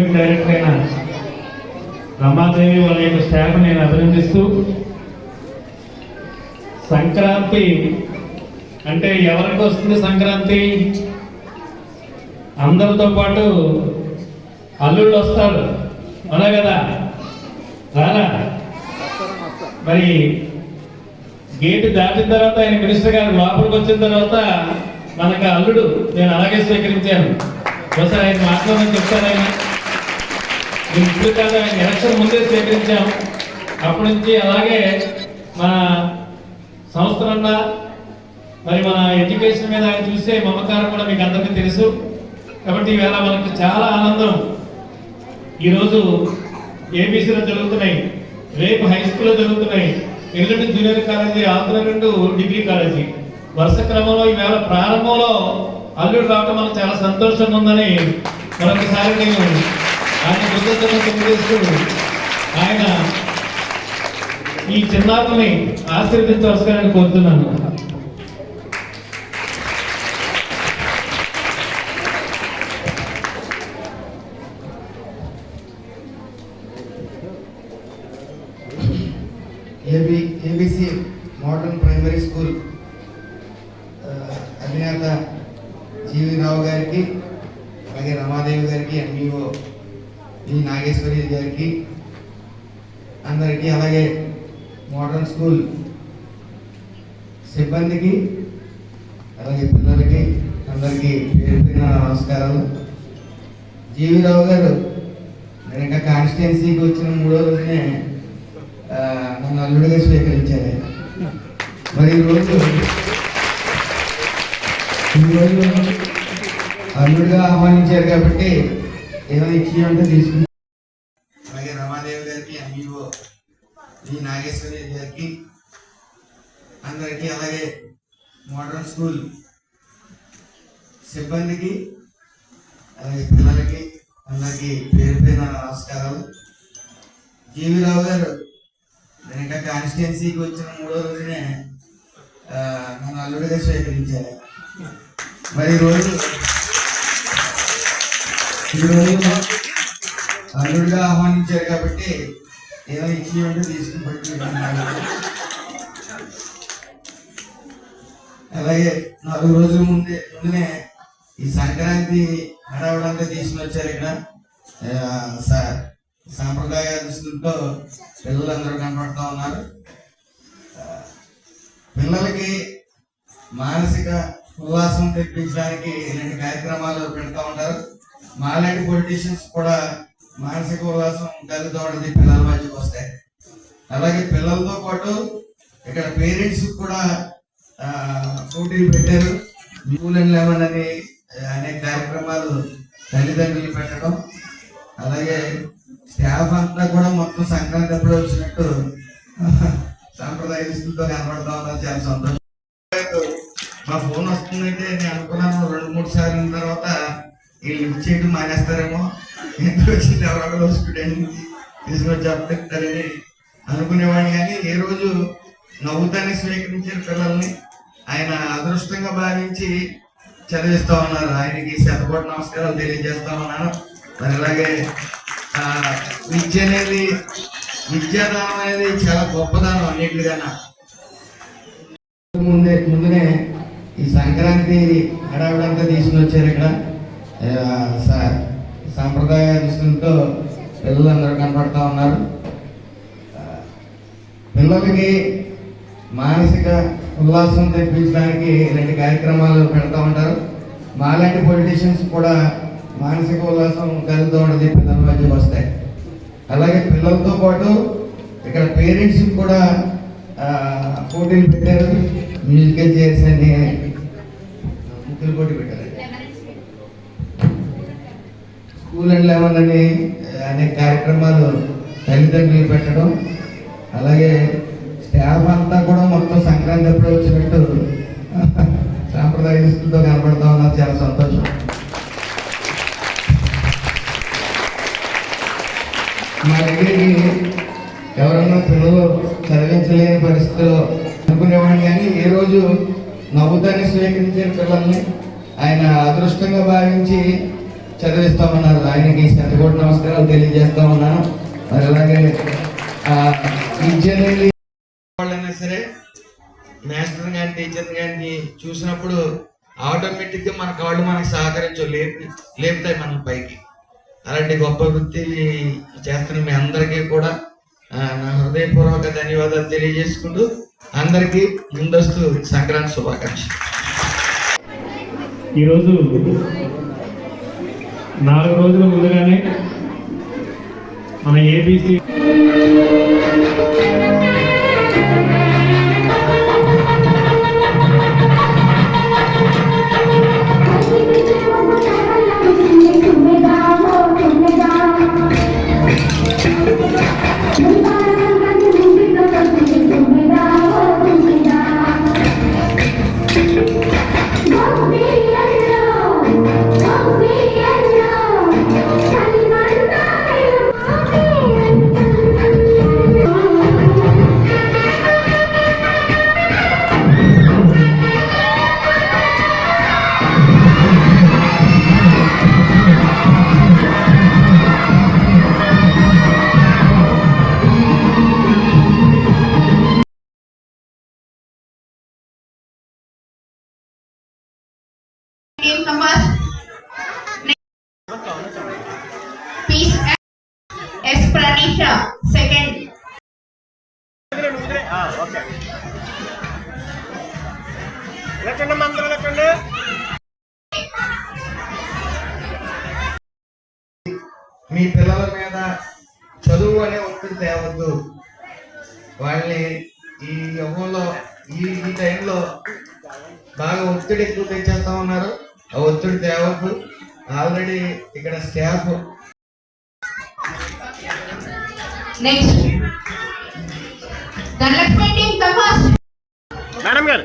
Academic director అయిన రమాదేవి వాళ్ళ యొక్క స్టాఫ్ నేను అభినందిస్తూ సంక్రాంతి అంటే ఎవరికి వస్తుంది సంక్రాంతి? అందరితో పాటు అల్లుళ్ళు వస్తారు. అవునా కదా? రారా మరి గేట్ దాటిన తర్వాత ఆయన మినిస్టర్ గారు లోపలికి వచ్చిన తర్వాత మనకు అల్లుడు నేను అలాగే స్వీకరించాను. ఒకసారి ఆయన మాట్లాడమని చెప్తాను ఆయన? నేను కాదు ఎలక్షన్ ముందే స్వీకరించాం అప్పటి నుంచి అలాగే మన సంస్థలన్నా మరి మన ఎడ్యుకేషన్ మీద ఆయన చూసే మమకారం కూడా మీకు అందరికీ తెలుసు. కాబట్టి ఈవేళ మనకు చాలా ఆనందం. ఈరోజు ఏబీసీలో జరుగుతున్నాయి రేపు హై స్కూల్లో జరుగుతున్నాయి. ఎల్లుండి జూనియర్ కాలేజీ ఆంధ్ర రెండు డిగ్రీ కాలేజీ. వరుస క్రమంలో ఈవేళ ప్రారంభంలో అల్లుడు రావటం మనకు చాలా సంతోషంగా ఉందని మరొకసారి నేను ఆయన కృతజ్ఞతలు తెలియజేస్తూ ఆయన ఈ చిన్నారుల్ని ఆశీర్వదించవలసిందని కోరుతున్నాను. A B A B C modern primary school అధినేత జీవి రావు గారికి అలాగే రమాదేవి గారికి ఎంఈఓ ఈ నాగేశ్వరి గారికి అందరికీ అలాగే మోడర్న్ స్కూల్ సిబ్బందికి అలాగే పిల్లలకి అందరికీ పేరు పేరున నమస్కారాలు. జీవిరావు గారు నేను ఇంకా కాన్స్టిట్యున్సీకి వచ్చిన మూడో రోజునే నన్ను అల్లుడిగా స్వీకరించారు. మరి ఈరోజు ఈరోజు అల్లుడిగా ఆహ్వానించారు కాబట్టి ఏమైనా ఇచ్చి అంటే తీసుకుంటారు అందరికీ అలాగే మోడర్న్ స్కూల్ సిబ్బందికి అలాగే పిల్లలకి అందరికీ పేరు పైన నమస్కారాలు. జీవిరావు గారు నేను ఇంకా కాన్స్టిట్యున్సీకి వచ్చిన మూడో రోజునే నన్ను అల్లుడిగా స్వీకరించారు. మరి ఈరోజు ఈరోజు అల్లుడిగా ఆహ్వానించారు కాబట్టి ఏదో ఇచ్చి ఉంటే తీసుకుని పట్టుకుంటున్నాను అలాగే నాలుగు రోజుల ముందే ముందునే ఈ సంక్రాంతి హడావుడంతా తీసుకుని వచ్చారు ఇక్కడ. సా- సాంప్రదాయ దృష్టితో పిల్లలందరూ కనపడుతూ ఉన్నారు. పిల్లలకి మానసిక ఉల్లాసం తెప్పించడానికి ఇలాంటి కార్యక్రమాలు పెడతా ఉంటారు. మాలాంటి పొలిటీషియన్స్ కూడా మానసిక ఉల్లాసం కలుగుతూ ఉంటుంది పిల్లల మధ్యకి వస్తాయి. అలాగే పిల్లలతో పాటు ఇక్కడ పేరెంట్స్ కూడా పోటీలు పెట్టారు. స్కూల్ అండ్ లెవెన్ అని అనేక కార్యక్రమాలు తల్లిదండ్రులు పెట్టడం. అలాగే స్టాఫ్ అంతా కూడా మొత్తం సంక్రాంతి అప్పుడు వచ్చినట్టు సాంప్రదాయ దుస్తులతో కనబడతా ఉన్నారు చాలా సంతోషం. మా ఫోన్ వస్తుందంటే నేను అనుకున్నాను రెండు మూడు సార్లు తర్వాత వీళ్ళు లిఫ్ట్ చేయడం మానేస్తారేమో. ఎందుకు వచ్చింది ఎవరో స్టూడెంట్ తీసుకొని చెప్పారని అనుకునేవాడిని. కానీ ఏ రోజు నవ్వుతానే స్వీకరించిన పిల్లల్ని. ఆయన అదృష్టంగా భావించి చదివిస్తా ఉన్నారు. ఆయనకి శతకోటి నమస్కారాలు తెలియజేస్తా ఉన్నాను. మరి అలాగే విద్య అనేది విద్యాదానం అనేది చాలా గొప్పదానం అన్నిటికన్నా. ముందే ముందునే ఈ సంక్రాంతి హడావిడంతా తీసుకుని వచ్చారు ఇక్కడ. సా- సాంప్రదాయ దుస్తులతో పిల్లలందరూ కనపడతా ఉన్నారు. పిల్లలకి మానసిక ఉల్లాసం తెప్పించడానికి ఇలాంటి కార్యక్రమాలు పెడతా ఉంటారు. మాలాంటి పొలిటీషియన్స్ కూడా మానసిక ఉల్లాసం కలుగుతూ ఉంటుంది పిల్లల మధ్య వస్తాయి అలాగే పిల్లలతో పాటు ఇక్కడ పేరెంట్స్ కూడా పోటీలు పెట్టారు. మ్యూజికల్ చైర్స్ అని ముగ్గురు పోటీ పెట్టారు. స్కూల్ అండ్ లెవెన్ అని అనేక కార్యక్రమాలు తల్లిదండ్రులు పెట్టడం. అలాగే స్టాఫ్ అంతా కూడా మొత్తం సంక్రాంతి అప్పుడు వచ్చినట్టు సాంప్రదాయ దుస్తులతో కనబడతా ఉన్నారు. చాలా సంతోషం. మా దగ్గరికి ఎవరన్నా పిల్లలు చదివించలేని పరిస్థితిలో అనుకునేవాడిని కానీ ఏ రోజు నవ్వుతాన్ని స్వీకరించిన పిల్లల్ని ఆయన అదృష్టంగా భావించి చదివిస్తామన్నారు. ఆయనకి శతకోటి నమస్కారాలు తెలియజేస్తా ఉన్నాను. మరి అలాగే విద్య అనేది మేస్టర్ కానీ టీచర్ కానీ చూసినప్పుడు ఆటోమేటిక్గా మన కాళ్ళు మనకు సహకరించవు. లేపి లేపుతాయి మనం పైకి. అలాంటి గొప్ప వృత్తి చేస్తున్న మీ అందరికీ కూడా నా హృదయపూర్వక ధన్యవాదాలు తెలియజేసుకుంటూ అందరికీ ముందస్తు సంక్రాంతి శుభాకాంక్ష ఈరోజు నాలుగు రోజుల ముందుగానే మన ఏబీసీ మీ పిల్లల మీద చదువు అనే ఒత్తిడి తేవద్దు. వాళ్ళని ఈ యుగంలో ఈ ఈ టైంలో బాగా ఒత్తిడి ఎక్కువ తెచ్చేస్తా ఉన్నారు. ఆ ఒత్తిడి తేవద్దు. ఆల్రెడీ ఇక్కడ స్టాఫ్ numbers. మేడం గారు